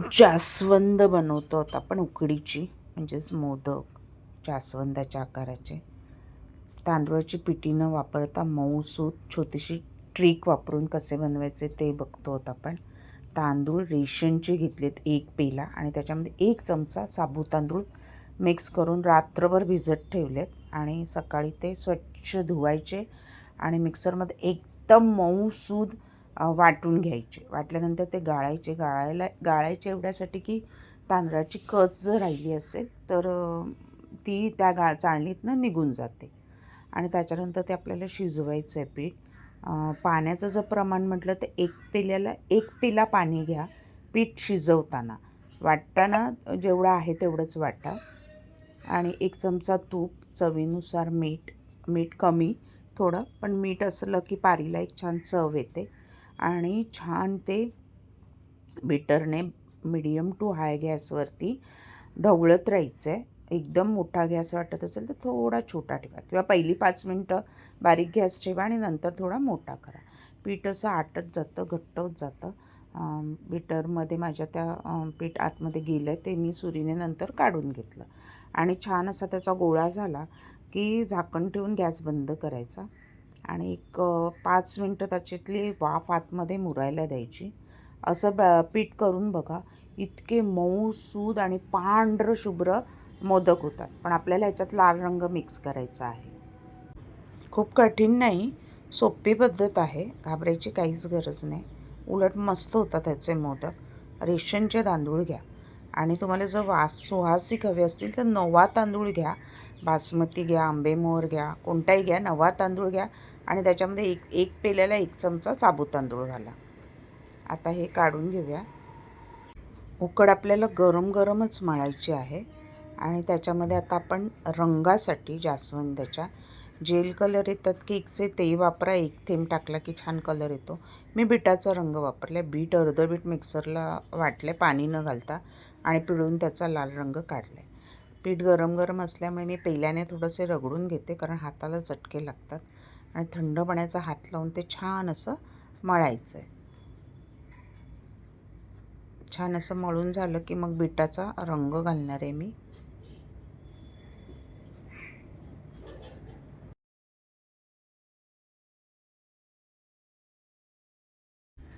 जास्वंद बनवतो आहोत आपण उकडीची म्हणजेच मोदक जास्वंदाच्या आकाराचे. तांदूळाची पिठी न वापरता मऊसूत छोटीशी ट्रिक वापरून कसे बनवायचे ते बघतो आहोत आपण. तांदूळ रेशनचे घेतलेत एक पेला आणि त्याच्यामध्ये एक चमचा साबू तांदूळ मिक्स करून रात्रभर भिजत ठेवलेत आणि सकाळी ते स्वच्छ धुवायचे आणि मिक्सरमध्ये एकदम मऊ सूद वाटून घ्यायचे. वाटल्यानंतर ते गाळायचे. गाळायला गाळायचे एवढ्यासाठी की तांदळाची कच जर राहिली असेल तर ती त्या गा चाळणीतनं निघून जाते. आणि त्याच्यानंतर ते आपल्याला शिजवायचं आहे पीठ पाण्याचं जर प्रमाण म्हटलं तर एक पेल्याला एक पेला पाणी घ्या पीठ शिजवताना. वाटताना जेवढं आहे तेवढंच वाटा. आणि एक चमचा तूप चवीनुसार मीठ मीठ कमी थोडं. पण मीठ असलं की पारीला एक छान चव येते. आणि छान ते बिटरने मिडियम टू हाय गॅसवरती ढवळत राहायचं आहे एकदम मोठा गॅस वाटत असेल तर थोडा छोटा ठेवा किंवा पहिली पाच मिनटं बारीक गॅस ठेवा आणि नंतर थोडा मोठा करा. पीठ असं आटत जातं घट्ट होत जातं. अं, बिटरमध्ये माझ्या त्या पीठ आतमध्ये गेलं ते मी सुरीने नंतर काढून घेतलं. आणि छान असा त्याचा गोळा झाला की झाकण ठेवून गॅस बंद करायचा. आणि एक पाच मिनटं त्याच्यातली वाफ आतमध्ये मुरायला द्यायची. असं ब पीठ करून बघा इतके मऊ सूद आणि पांढरं शुभ्र मोदक होतात. पण आपल्याला ह्याच्यात लाल रंग मिक्स करायचा आहे. खूप कठीण नाही सोपी पद्धत आहे घाबरायची काहीच गरज नाही. उलट मस्त होतात त्याचे मोदक. रेशनचे तांदूळ घ्या. आणि तुम्हाला जर वास सुहासिक हवे असतील तर नवा तांदूळ घ्या. बासमती घ्या आंबेमोहर घ्या कोणताही घ्या नवा तांदूळ घ्या. आणि त्याच्यामध्ये एक एक पेल्याला एक चमचा साबूत तांदूळ घाला. आता हे काढून घेऊया. उकड आपल्याला गरम गरमच मळायची आहे. आणि त्याच्यामध्ये आता आपण रंगासाठी जास्वंदाच्या जेल कलर येतात. केकचे ते वापरा. एक थेंब टाकला की छान कलर येतो. मी बिटाचा रंग वापरला बीट अर्धं बीट मिक्सरला वाटले पाणी न घालता आणि पिळून त्याचा लाल रंग काढला पीठ गरम गरम असल्यामुळे मी पहिल्याने थोडंसे रगडून घेते. कारण हाताला चटके लागतात. आणि थंड पाण्याचा हात लावून ते छान असं मळायचं आहे छान असं मळून झालं की मग बिटाचा रंग घालणार आहे मी.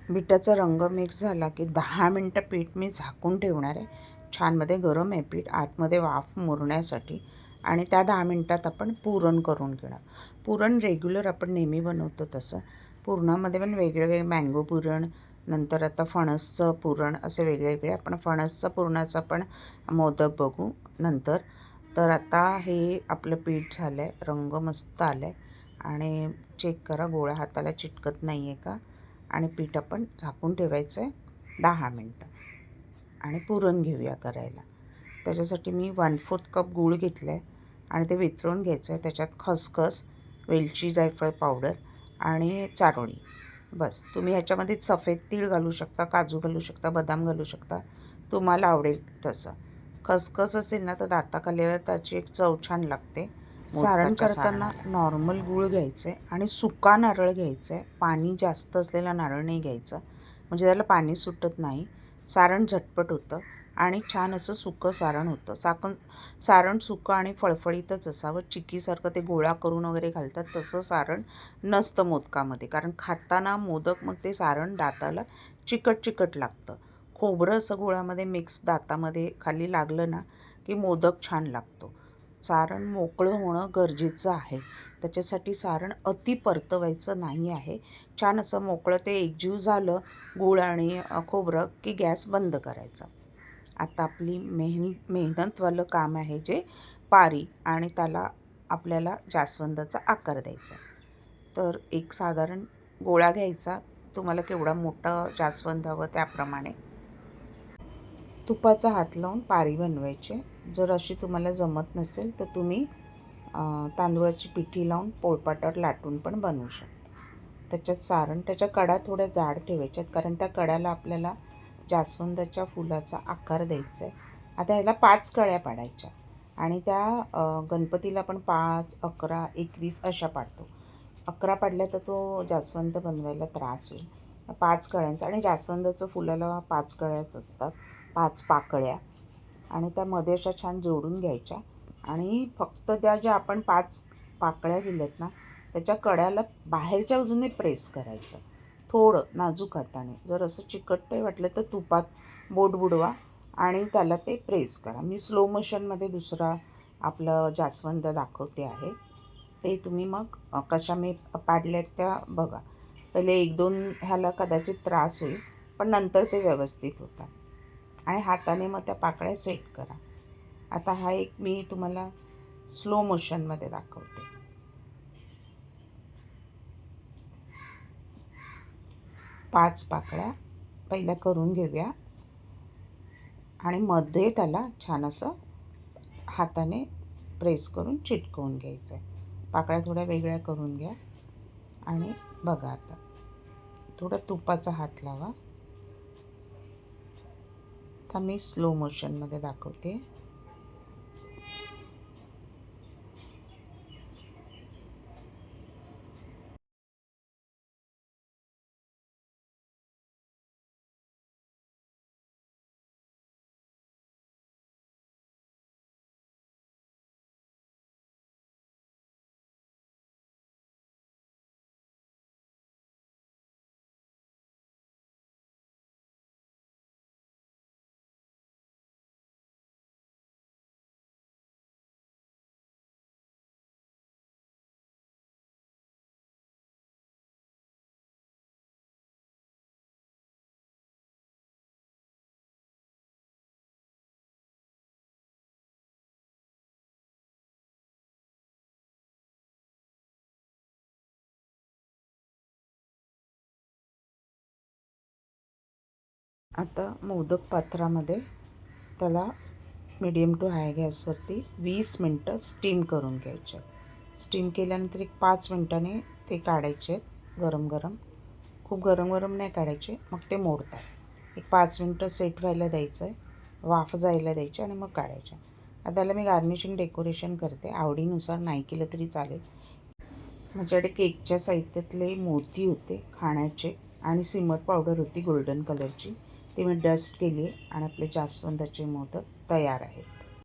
बिटाचा रंग मिक्स झाला की दहा मिनटं पीठ मी झाकून ठेवणार आहे. छानमध्ये गरम आहे पीठ. आतमध्ये वाफ मुरण्यासाठी आणि त्या दहा मिनटात आपण पुरण करून घेणार. पुरण रेग्युलर आपण नेहमी बनवतो तसं. पुरणामध्ये पण वेगळे वेगळे मँगो पुरण नंतर आता फणसचं पुरण असे वेगळे वेगळे आपण फणसचं पुरणाचं पण मोदक बघू नंतर. तर आता हे आपलं पीठ झालं आहे रंग मस्त आला आहे आणि चेक करा गोळा हाताला चिटकत नाही आहे का? आणि पीठ आपण झाकून ठेवायचं आहे दहा मिनटं. आणि पुरण घेऊया करायला. त्याच्यासाठी मी वन फोर्थ कप गूळ घेतला आहे आणि ते वितळून घ्यायचं आहे. त्याच्यात खसखस वेलची जायफळ पावडर आणि चारोळी. बस. तुम्ही ह्याच्यामध्ये सफेद तीळ घालू शकता काजू घालू शकता बदाम घालू शकता. तुम्हाला आवडेल तसं. खसखस असेल ना तर दाताखालीवर त्याची एक चव छान लागते. सारण करताना नॉर्मल गूळ घ्यायचं आहे आणि सुका नारळ घ्यायचं. आहे पाणी जास्त असलेला नारळ नाही घ्यायचं. म्हणजे त्याला पाणी सुटत नाही. सारण झटपट होतं. आणि छान असं सुकं सारण होतं. साकण सारण सुकं आणि फळफळीतच असावं. चिक्कीसारखं ते गोळा करून वगैरे घालतात तसं सारण नसतं मोदकामध्ये. कारण खाताना मोदक मग ते सारण दाताला चिकट चिकट लागतं. खोबरं असं गोळामध्ये मिक्स दातामध्ये खाली लागलं ना की मोदक छान लागतो. सारण मोकळं होणं गरजेचं आहे. त्याच्यासाठी सारण अति परतवायचं नाही आहे. छान असं मोकळं ते एकजीव झालं गूळ आणि खोबरं की गॅस बंद करायचा. आता आपली मेहन मेहनतवालं काम आहे जे पारी आणि त्याला आपल्याला जास्वंदाचा आकार द्यायचा तर एक साधारण गोळा घ्यायचा. तुम्हाला केवढा मोठा जास्वंद हवं त्याप्रमाणे. तुपाचा हात लावून पारी बनवायचे. जर अशी तुम्हाला जमत नसेल तर तुम्ही तांदूळाची पिठी लावून पोळपाटावर लाटून पण बनवू शकता. त्याच्यात सारण त्याच्या कडा थोड्या जाड ठेवायच्यात. कारण त्या कड्याला आपल्याला जास्वंदाच्या फुलाचा आकार द्यायचा आहे आता ह्याला पाच कळ्या पाडायच्या आणि त्या गणपतीला आपण पाच अकरा एकवीस अशा पाडतो. अकरा पाडल्या तर तो जास्वंद बनवायला त्रास होईल. पाच कळ्यांचा आणि जास्वंदाचं फुलाला पाच कळ्याच असतात पाच पाकळ्या. आणि त्यामध्ये अशा छान जोडून घ्यायच्या आणि फक्त त्या ज्या आपण पाच पाकळ्या दिल्यात ना त्याच्या कड्याला बाहेरच्या बाजूने प्रेस करायचं. थोडं नाजूक हाताने. जर असं चिकटतंय वाटलं तर तुपात बोट बुडवा आणि त्याला ते प्रेस करा. मी स्लो मोशनमध्ये दुसरा आपलं जास्वंद दाखवते आहे. ते तुम्ही मग कशा मी पाडल्यात त्या बघा. पहिले एक दोन ह्याला कदाचित त्रास होईल पण नंतर ते व्यवस्थित होतात. आणि हाताने मग त्या पाकळ्या सेट करा. आता हा एक मी तुम्हाला स्लो मोशनमध्ये दाखवते. पाच पाकळ्या पहिल्या करून घेऊया. आणि मध्ये त्याला छान असं हाताने प्रेस करून चिटकवून घ्यायचं आहे पाकळ्या थोड्या वेगळ्या करून घ्या. आणि बघा आता थोडा तुपाचा हात लावा. आता मी स्लो मोशनमध्ये दाखवते. आता मोदक पात्रामध्ये त्याला मिडियम टू हाय गॅसवरती वीस मिनटं स्टीम करून घ्यायचे. स्टीम केल्यानंतर एक पाच मिनटाने ते काढायचे आहेत गरम गरम. खूप गरम गरम नाही काढायचे मग ते मोडतात. एक पाच मिनटं सेट व्हायला द्यायचं आहे वाफ जायला द्यायची आणि मग काढायचे. आता त्याला मी गार्निशिंग डेकोरेशन करते आवडीनुसार नाही केलं तरी चालेल. माझ्याकडे केकच्या साहित्यातले मोती होते खाण्याचे आणि सिमट पावडर होती गोल्डन कलरची ती मी डस्ट केली आणि आपले जास्वंदाचे मोदक तयार आहेत.